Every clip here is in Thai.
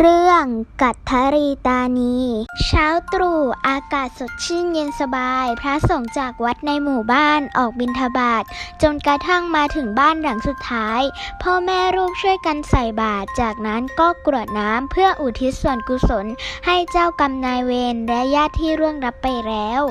เรื่องกัตทรีตานี เช้าตรู่อากาศสดชื่นเย็นสบาย พระสงฆ์จากวัดในหมู่บ้านออกบิณฑบาตจนกระทั่งมาถึงบ้านหลังสุดท้าย พ่อแม่ลูกช่วยกันใส่บาตรจากนั้นก็กรวดน้ำเพื่ออุทิศส่วนกุศลให้เจ้ากรรมนายเวรและญาติที่ร่วงรับไปแล้ว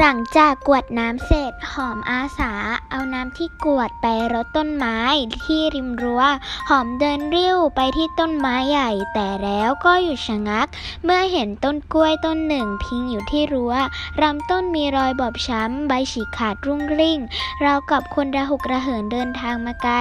หลังจากกวดน้ำเสร็จหอมอาสา เอาน้ำที่กวดไปรดต้นไม้ที่ริมรั้ว หอมเดินริ้วไปที่ต้นไม้ใหญ่ แต่แล้วก็หยุดชะงัก เมื่อเห็นต้นกล้วยต้นหนึ่งพิงอยู่ที่รั้วลำต้นมีรอยบอบช้ำ ใบฉีกขาดรุ่งริ่งเรากับคนระหุกระเหินเดินทางมาไกล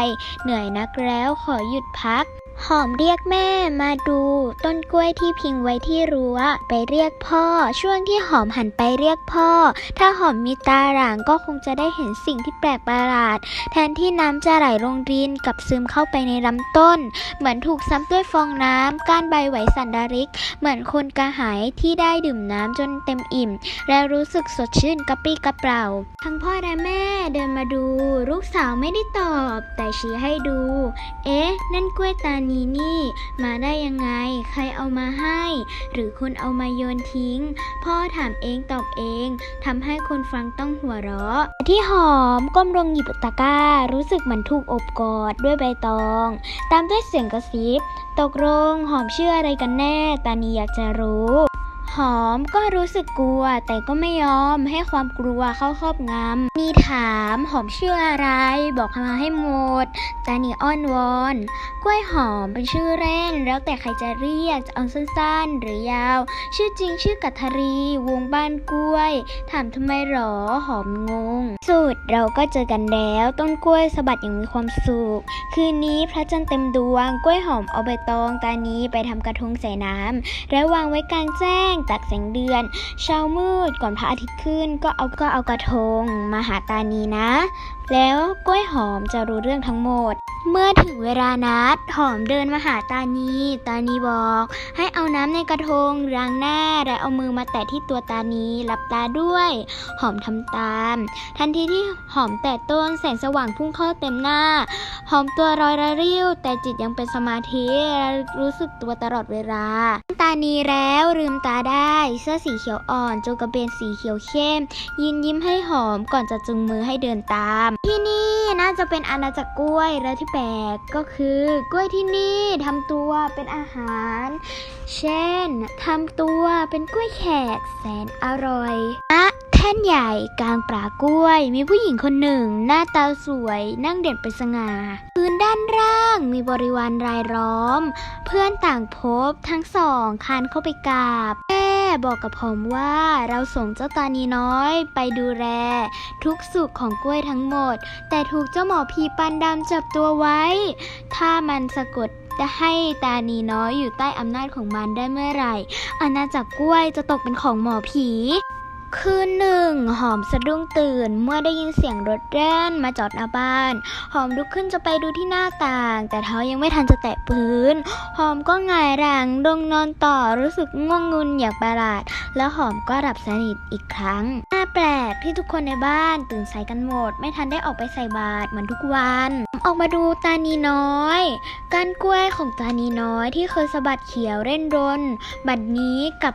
เหนื่อยนักแล้วขอหยุดพัก หอมเรียกแม่มาดูต้นกล้วยที่พิงไว้ที่รั้วไปเรียกพ่อ ช่วงที่หอมหันไปเรียกพ่อ ถ้าหอมมีตาหลางก็คงจะได้เห็นสิ่งที่แปลกประหลาด แทนที่น้ำจะไหลลงดินกลับซึมเข้าไปในลำต้น เหมือนถูกซ้ำด้วยฟองน้ำก้านใบไหวสันดาริก เหมือนคนกระหายที่ได้ดื่มน้ำจนเต็มอิ่ม และรู้สึกสดชื่นกระปรี้กระเปร่า ทั้งพ่อและแม่เดินมาดู ลูกสาวไม่ได้ตอบ แต่ชี้ให้ดู เอ๊ะ นั่นกล้วยตานีนี่ มาได้ยังไง ใครเอามาให้ หรือคุณเอามาโยนทิ้ง พ่อถามเองตอบเองทำให้คนฟังต้องหัวเราะ ที่หอมก้มลงหยิบตะกร้า รู้สึกเหมือนถูกอบกอดด้วยใบตอง ตามด้วยเสียงกระซิบ ตกลงหอมเชื่ออะไรกันแน่ ตานีอยากจะรู้ หอมก็รู้สึกกลัว แต่ก็ไม่ยอมให้ความกลัวเข้าครอบงำ มีถามหอมชื่ออะไร บอกมาให้หมด ตานีอ้อนวอน กล้วยหอมเป็นชื่อเล่น แล้วแต่ใครจะเรียก จะเอาสั้นๆ หรือยาว ชื่อจริงชื่อกัทรี วงบ้านกล้วย ถามทำไมหรอ หอมงงสุดเราก็เจอกันแล้ว ต้นกล้วยสะบัดอย่างมีความสุข คืนนี้พระจันทร์เต็มดวงกล้วยหอมเอาใบตองตานีไปทำกระทงใส่น้ำแล้วางไว้กลางแจ้งจากแสงเดือน เช้ามืดก่อนพระอาทิตย์ขึ้น ก็เอาก็เอากระทงมาหาตานีนะ แล้วกล้วยหอมจะรู้เรื่องทั้งหมด เมื่อถึงเวลานัดหอมเดินมาหาตานี ตานีบอก ให้เอาน้ำในกระทงล้างหน้าและเอามือมาแตะที่ตัวตานีหลับตาด้วย หอมทำตาม ทันทีที่หอมแตะต้นแสงสว่างพุ่งเข้าเต็มหน้า หอมตัวรอยระริ้ว แต่จิตยังเป็นสมาธิและรู้สึกตัวตลอดเวลา ตานีแล้วลืมตาได้ เสื้อสีเขียวอ่อนโจงกระเบนสีเขียวเข้ม ยินยิ้มให้หอมก่อนจะจุงมือให้เดินตาม ที่นี่น่าจะเป็นอาณาจักรกล้วยแล้วที่แปลกก็คือกล้วยที่นี่ทำตัวเป็นอาหาร เช่นทำตัวเป็นกล้วยแขกแสนอร่อยอะแท่นใหญ่กลางป่ากล้วย มีผู้หญิงคนหนึ่ง หน้าตาสวยนั่งเด่นเป็นสง่าพื้นด้านล่างมีบริวารรายล้อม เพื่อนต่างพบทั้งสองคานเข้าไปกราบ บอกกับผมว่าเราส่งเจ้าตานีน้อยไปดูแลทุกสุขของกล้วยทั้งหมด แต่ถูกเจ้าหมอผีปันดำจับตัวไว้ ถ้ามันสะกดจะให้ตานีน้อยอยู่ใต้อำนาจของมันได้เมื่อไหร่อาณาจักรกล้วยจะตกเป็นของหมอผี คืนหนึ่ง หอมสะดุ้งตื่นเมื่อได้ยินเสียงรถแร่นมาจอดหน้าบ้าน หอมลุกขึ้นจะไปดูที่หน้าต่าง แต่เท้ายังไม่ทันจะแตะพื้น หอมก็หงายหลังลงนอนต่อรู้สึกง่วงงุนอยากประหลาด แล้วหอมก็หลับสนิทอีกครั้ง แปลกที่ทุกคนในบ้านตื่นสายกันหมด ไม่ทันได้ออกไปใส่บาตรเหมือนทุกวัน ออกมาดูตานีน้อยก้านกล้วยของตานีน้อยที่เคยสะบัดเขียวเร่นรน บัดนี้กับ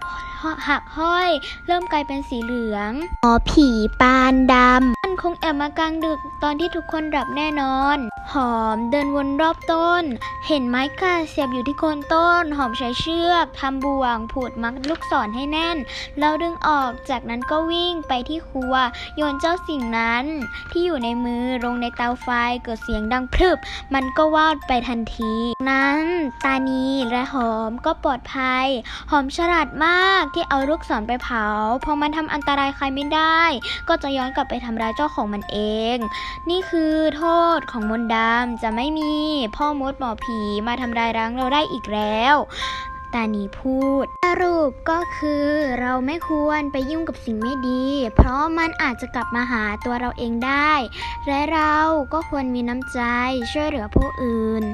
หักห้อย เริ่มกลายเป็นสีเหลืองหมอผีปานดำมันคงแอบมากลางดึกตอนที่ทุกคนหลับแน่นอน หอมเดินวนรอบต้น เห็นไม้กาเสียบอยู่ที่โคนต้น หอมใช้เชือกทำบ่วง ผูดมัดลูกศรให้แน่น แล้วดึงออกจากนั้นก็วิ่งไปที่ครัว โยนเจ้าสิ่งนั้น ที่อยู่ในมือลงในเตาไฟเกิดเสียงดังพรึบ มันก็วาดไปทันที นั้นตานีและหอมก็ปลอดภัย หอมฉลาดมากที่เอาลูกศรไปเผาพอมันทำอันตรายใครไม่ได้ ก็จะย้อนกลับไปทำร้ายเจ้าของมันเอง นี่คือโทษของมนต์ามจะไม่มีพ่อมดหมอผีมาทำร้ายรังเราได้อีกแล้วตานีพูด สรุปก็คือเราไม่ควรไปยุ่งกับสิ่งไม่ดี เพราะมันอาจจะกลับมาหาตัวเราเองได้ และเราก็ควรมีน้ำใจช่วยเหลือผู้อื่น